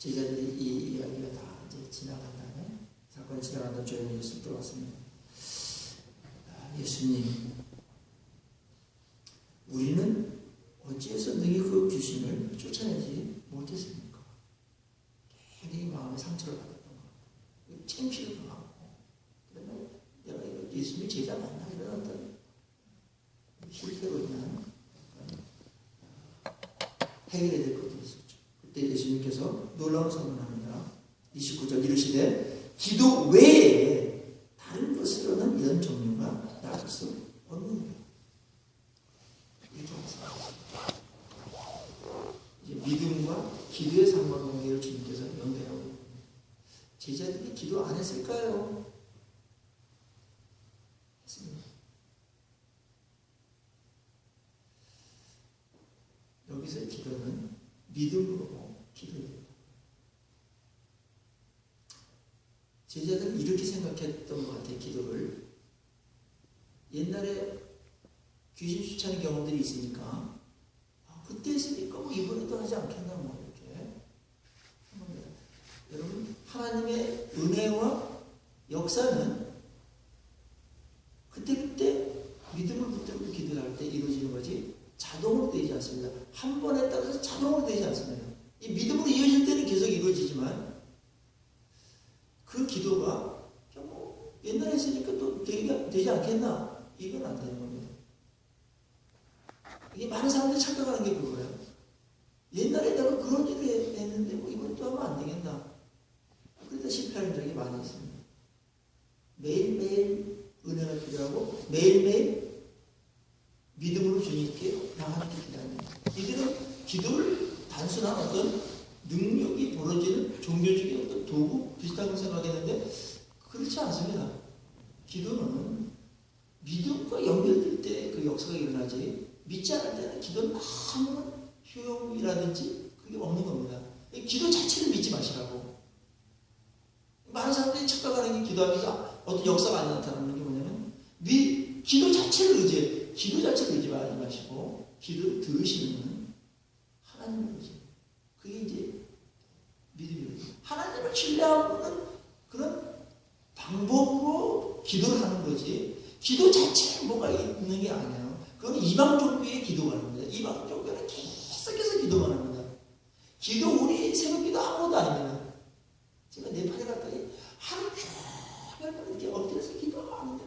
제자들이 이 이야기가 다 이제 지나간 다음에 사건이 지나간 다음에 조용히 예수를 또 왔습니다. 아, 예수님, 우리는 어찌해서 능히 그 귀신을 쫓아내지 못했습니까? 괜히 마음에 상처를 받았던 거, 창피를 당하고, 그러면 내가 예수님 제자 맞나 이런 어떤 실패로 인한 해결해야 될 것도 있었죠. 그때 예수님께서 놀라운 선언합니다. 29절 이르시되 기도 외에 다른 것으로는 이런 종류가 나올 수. 이렇게 말씀하셨습니다. 이제 믿음과 기도의 상관관계를 주님께서 있습니다. 제자들이 기도 안 했을까요? 했습니다. 여기서 기도는 믿음으로 기도입니다. 제자들은 이렇게 생각했던 것 같아요, 기도를. 옛날에 귀신 쫓아는 경험들이 있으니까, 아, 그때 했으니까 뭐 이번에도 하지 않겠나, 뭐, 이렇게. 여러분, 하나님의 은혜와 역사는 그때그때 믿음을 붙들고 기도할 때 이루어지는 거지, 자동으로 되지 않습니다. 한 번에 따라서 자동으로 되지 않습니다. 이 믿음으로 이어질 때는 계속 이루어지지만 그 기도가 뭐 옛날에 했으니까 또 되지, 되지 않겠나? 이건 안 되는 겁니다. 이게 많은 사람들이 착각하는 게 그거예요. 옛날에 내가 그런 일을 했는데 뭐 이번 또 하면 안 되겠나? 그러다 실패하는 적이 많이 있습니다. 매일매일 은혜가 필요하고 매일매일 믿음으로 주님께 나가는 기도입니다. 이들은 기도를 단순한 어떤 능력이 벌어지는 종교적인 어떤 도구 비슷하게 생각했는데 그렇지 않습니다. 기도는 믿음과 연결될 때 그 역사가 일어나지 믿지 않을 때는 기도는 아무런 효용이라든지 그게 없는 겁니다. 기도 자체를 믿지 마시라고. 많은 사람들이 착각하는 게 기도하니까 어떤 역사가 안 나타나는 게 뭐냐면 미, 기도 자체를 의지해 기도 자체를 의지하지 마시고 기도 들으시는 하나님을 의지. 그게 이제 믿음이거든요. 하나님을 신뢰하는 그런 방법으로 기도를 하는 거지. 기도 자체에 뭐가 있는 게 아니에요. 그건 이방 종교의 기도가 아닙니다. 이방 종교는 계속해서 기도만 합니다. 기도 우리 새벽 기도 아무것도 아닙니다. 제가 네팔에 갔더니 하루 종일 이렇게 엎드려서 기도하는데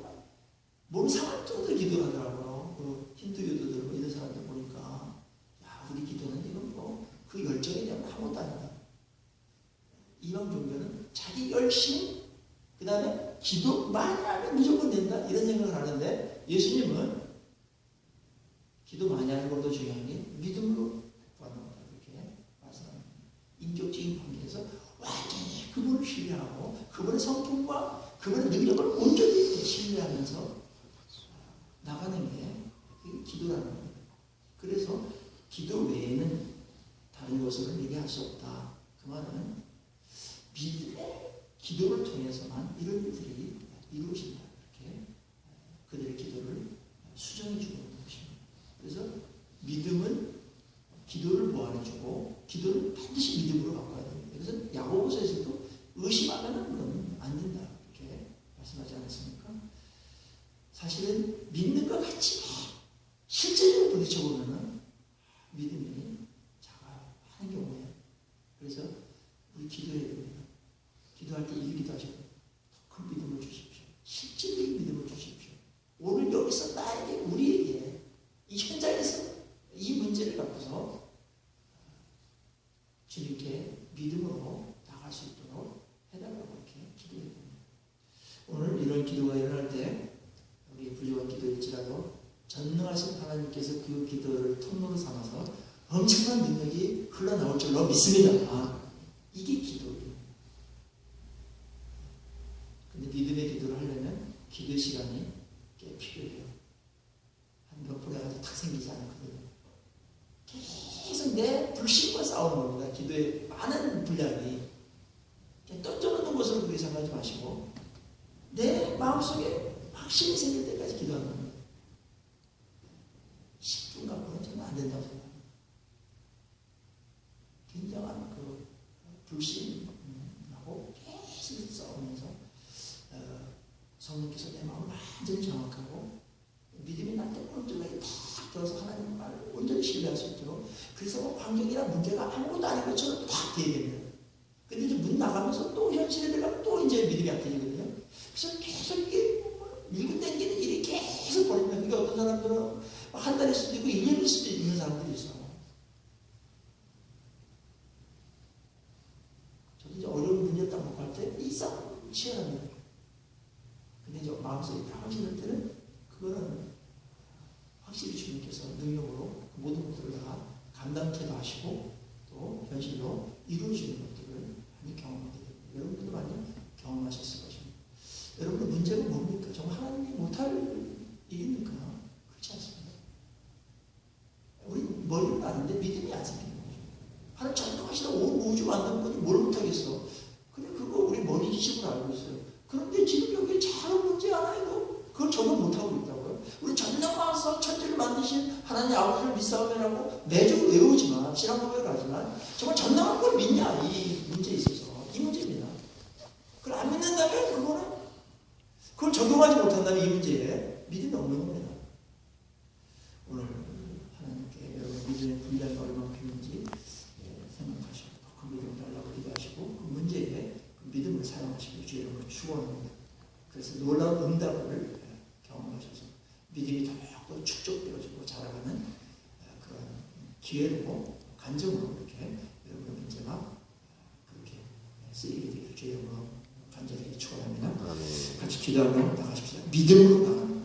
몸 상할 정도로 기도하더라고요. 그 힌두 교도들 뭐 이런 사람들 보니까 야 우리 기도는 이건 뭐 그 열정에 대한 아무것도 아니다. 이방 종교는 자기 열심 그 다음에 기도 많이 하면 무조건 된다 이런 생각을 하는데 예수님은 기도 많이 하는 것도 중요한 게 믿음으로 구한다 이렇게 말씀합니다. 인격적인 관계에서 완전히 그분을 신뢰하고 그분의 성품과 그분의 능력을 온전히 신뢰하면서 나가는 게 기도라는 겁니다. 그래서 기도 외에는 다른 것으로 얘기할 수 없다. 그 말은 믿음의 기도를 통해서만 이런 일들이 이루어진다. 이렇게 그들의 기도를 수정해 주고 있는 것입니다. 그래서 믿음은 기도를 보완해주고 기도를 반드시 믿음으로 바꿔야 됩니다. 그래서 야고보서에서도 의심하면은 그건 안 된다. 이렇게 말씀하지 않았습니까? 사실은 믿는 것 같지만 실제적으로 부딪혀보면은 믿음이 작아 하는 경우에 그래서 우리 기도해야 됩니다. 기도할 때 이렇게 기도하시고 큰 믿음을 주십시오. 실질적인 믿음을 주십시오. 오늘 여기서 나에게 우리에게 이 현장에서 이 문제를 갖고서 주님께 믿음으로 나갈 수 있도록 해달라고 이렇게 기도해야 됩니다. 오늘 이런 기도가 일어날 때 우리 불리한 기도일지라도 전능하신 하나님께서 그 기도를 통로로 삼아서 엄청난 능력이 흘러나올 줄로 믿습니다. 아, 이게 기도예요. 근데 믿음의 기도를 하려면 기도 시간이 꽤 필요해요. 한 몇 분에 가서 탁 생기지 않거든요. 계속 내 불신과 싸우는 겁니다. 기도에 많은 분량이. 던져놓는 것으로 그렇게 생각하지 마시고 내 마음속에 확신이 생길 때까지 기도하는 겁니다. 10분 갖고는 저는 안 된다고 생각합니다. 굉장한 그 불신하고 계속 싸우면서 어, 성령께서 내 마음을 완전히 장악하고 믿음이 온전하게 탁 들어서 하나님 말을 온전히 신뢰할 수 있도록 그래서 환경이나 문제가 아무것도 아닌 것처럼 탁 됩니다. 근데 이제 문 나가면서 또 현실에 들어가면 또 이제 믿음이 약해지거든요. 그래서 계속 이게 밀고 당기는 일이 계속 벌입니다. 그러니까 어떤 사람들은 한 달일 수도 있고 1년일 수도 있는 사람들이 있어. 저도 이제 어려운 문제 딱 놓고 할때이 싸움 치열합니다. 근데 이제 마음속에 평안해질 때는 그거는 확실히 주님께서 능력으로 그 모든 것들을 다 감당케도 하시고 또 현실로 이루어지는 것들을 많이 경험하게 됩니다. 여러분들도 많이 경험하셨을 것입니다. 여러분의 문제가 뭡니까? 정말 하나님이 못할 일입니까? 그렇지 않습니다. 우리 머리는 아는데 믿음이 안 생기는 거죠. 하나님 전능하시다 온 우주 만든 분이 뭘 못하겠어? 근데 그거 우리 머리 지식으로 알고 있어요. 그런데 지금 여기 작은 문제 하나에도 그걸 적응 못하고. 우리 전능하사 천지를 만드신 하나님 아버지를 믿사오면하고 매주 외우지만 신앙 고백을 하지만 정말 전능한 걸 믿냐 이 문제에 있어서 이 문제입니다. 그걸 안 믿는다면 그거는 그걸 적용하지 못한다면 이 문제에 믿음이 없는 겁니다. 오늘 하나님께 여러분 믿음의 분량이 얼마큼인지 예, 생각하시고 그 믿음을 달라고 기도하시고 그 문제에 그 믿음을 사용하시고 주의 이름으로 축원합니다. 그래서 놀라운 응답을 예, 경험하셔서 믿음이 더 욱더 축적되어지고 자라가는 예, 그런 기회로 간증으로 이렇게 여러분의 문제가 예, 그렇게 쓰이게 되기를 주의 이름으로 간절히 축원합니다. 아멘. 같이 기도하며 나가십시오. 믿음으로